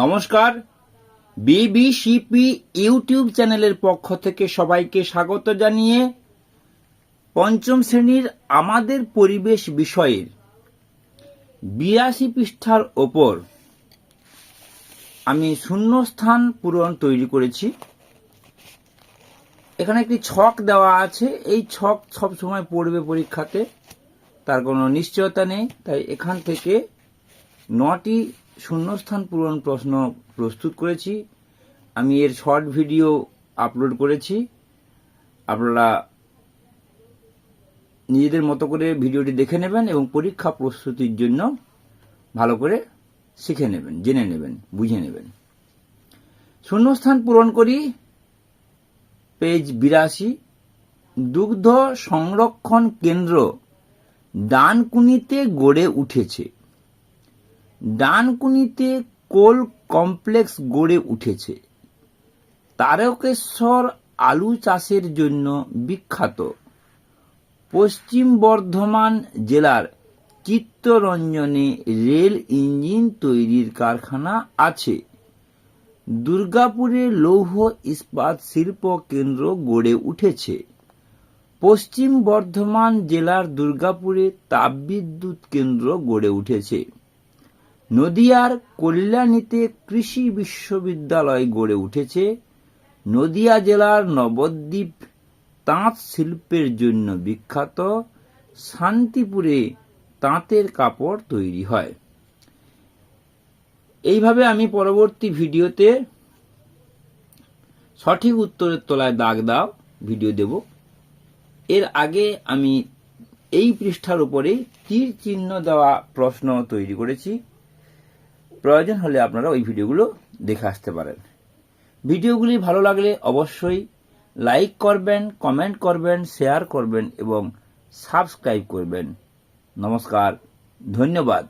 নমস্কার। বিবিসিপি ইউটিউব চ্যানেলের পক্ষ থেকে সবাইকে স্বাগত জানিয়ে পঞ্চম শ্রেণির আমাদের পরিবেশ বিষয়ের বিরাশি পৃষ্ঠার ওপর আমি শূন্যস্থান পূরণ তৈরি করেছি। এখানে একটি ছক দেওয়া আছে। এই ছক সব সময় পড়বে পরীক্ষাতে। তার কোনো নিশ্চয়তা নেই। তাই এখান থেকে নটি শূন্যস্থান পূরণ প্রশ্ন প্রস্তুত করেছি। আমি এর শর্ট ভিডিও আপলোড করেছি। আপনারা নিজেদের মতো করে ভিডিওটি দেখে নেবেন এবং পরীক্ষা প্রস্তুতির জন্য ভালো করে শিখে নেবেন, জেনে নেবেন, বুঝে নেবেন। শূন্যস্থান পূরণ করি, পেজ বিরাশি। দুগ্ধ সংরক্ষণ কেন্দ্র ডানকুনিতে গড়ে উঠেছে। ডানকুনিতে কোল কমপ্লেক্স গড়ে উঠেছে। তারকেশ্বর আলু চাষের জন্য বিখ্যাত। পশ্চিম বর্ধমান জেলার চিত্তরঞ্জনে রেল ইঞ্জিন তৈরির কারখানা আছে। দুর্গাপুরে লৌহ ইস্পাত শিল্প কেন্দ্র গড়ে উঠেছে। পশ্চিম বর্ধমান জেলার দুর্গাপুরে তাপবিদ্যুৎ কেন্দ্র গড়ে উঠেছে। নদিয়ার কল্যাণীতে কৃষি বিশ্ববিদ্যালয় গড়ে উঠেছে। নদিয়া জেলার নবদ্বীপ তাঁত শিল্পের জন্য বিখ্যাত। শান্তিপুরে তাঁতের কাপড় তৈরি হয়। এইভাবে আমি পরবর্তী ভিডিওতে সঠিক উত্তরের তলায় দাগ দাও, ভিডিও দেব। এর আগে আমি এই পৃষ্ঠার উপরে তীর চিহ্ন দেওয়া প্রশ্ন তৈরি করেছি। প্রয়োজন হলে আপনারা ওই ভিডিওগুলো দেখে আসতে পারেন। ভিডিওগুলি ভালো লাগলে অবশ্যই লাইক করবেন, কমেন্ট করবেন, শেয়ার করবেন এবং সাবস্ক্রাইব করবেন। নমস্কার, ধন্যবাদ।